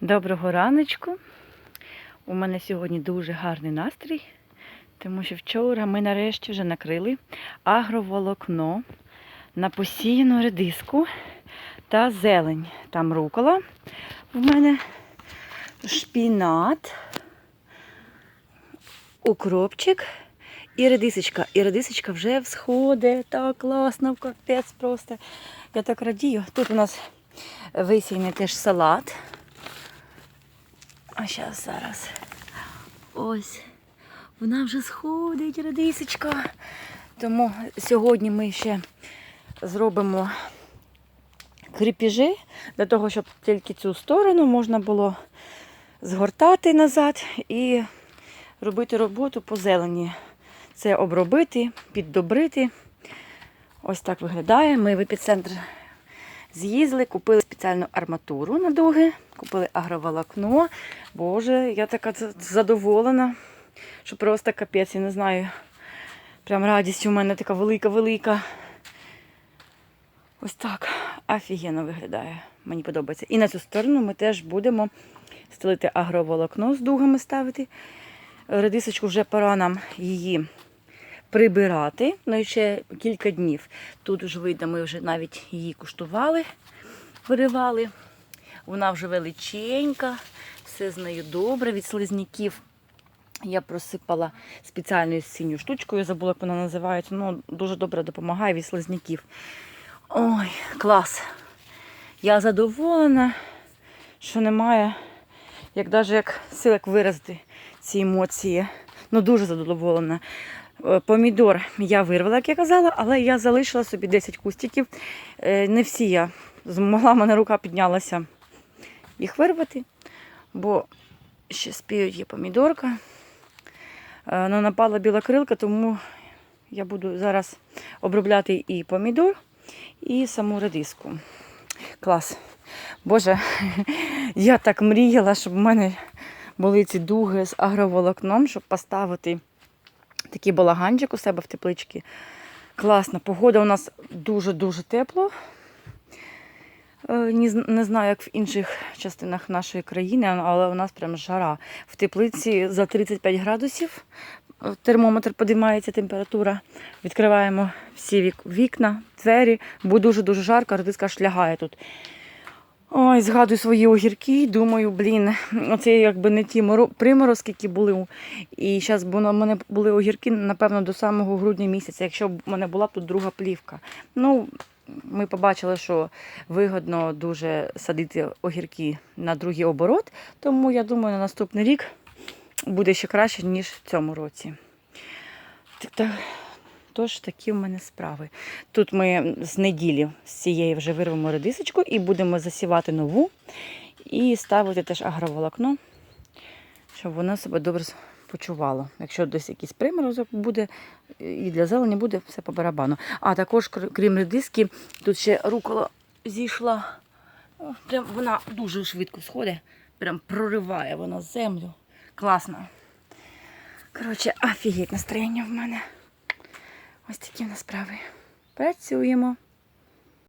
Доброго раночку. У мене сьогодні дуже гарний настрій, тому що вчора ми нарешті вже накрили агроволокно на посіяну редиску та зелень. Там рукола в мене шпінат, укропчик і редисочка. І редисочка вже всходить. Так класно, капець просто. Я так радію. Тут у нас висіяний теж салат. А зараз зараз. Ось. Вона вже сходить, редисочка. Тому сьогодні ми ще зробимо кріпіжі, для того, щоб тільки цю сторону можна було згортати назад і робити роботу по зелені. Це обробити, піддобрити. Ось так виглядає. Ми в епіцентр з'їздили, купили спеціальну арматуру на дуги, купили агроволокно. Боже, я така задоволена, що просто капець, я не знаю. Прям радість у мене така велика-велика. Ось так. Офігенно виглядає. Мені подобається. І на цю сторону ми теж будемо стелити агроволокно з дугами ставити. Редисочку вже пора нам її прибирати. Ну і ще кілька днів. Тут вже видно, ми вже навіть її куштували, виривали. Вона вже величенька, все з нею добре. Від слизняків я просипала спеціальною синьою штучкою, забула, як вона називається. Ну, дуже добре допомагає від слизняків. Ой, клас! Я задоволена, що немає, як навіть як сил як виразити ці емоції. Ну, дуже задоволена. Е, Помідор я вирвала, як я казала, але я залишила собі 10 кустиків. Е, Не всі я змогла, мене рука піднялася їх вирвати, бо ще спіють є помідорка. Е, Ну, напала біла крилка, тому я буду зараз обробляти і помідор, і саму редиску. Клас. Боже, я так мріяла, щоб в мене були ці дуги з агроволокном, щоб поставити такий балаганчик у себе в тепличці. Класно. Погода у нас дуже-дуже тепло. Е, Не знаю, як в інших частинах нашої країни, але у нас прям жара. В теплиці за 35 градусів е, термометр підіймається температура. Відкриваємо всі вікна, двері, бо дуже-дуже жарко, редиска шлягає тут. Ой, згадую свої огірки, думаю, блін, оце якби не ті моро- приморозки, які були. І зараз б у мене були огірки, напевно, до самого грудня місяця, якщо б у мене була тут друга плівка. Ну, ми побачили, що вигодно дуже садити огірки на другий оборот, тому я думаю, на наступний рік буде ще краще, ніж в цьому році. Так, так, тож такі в мене справи. Тут ми з неділі з цієї вже вирвемо редисочку і будемо засівати нову і ставити теж агроволокно, щоб воно себе добре почувало. Якщо десь якийсь приморозок буде, і для зелені буде все по барабану. А також, крім редиски, тут ще рукола зійшла. Прям вона дуже швидко сходить, прям прориває вона землю. Класно. Коротше, офігеть настроєння в мене. Ось такі в нас справи. Працюємо.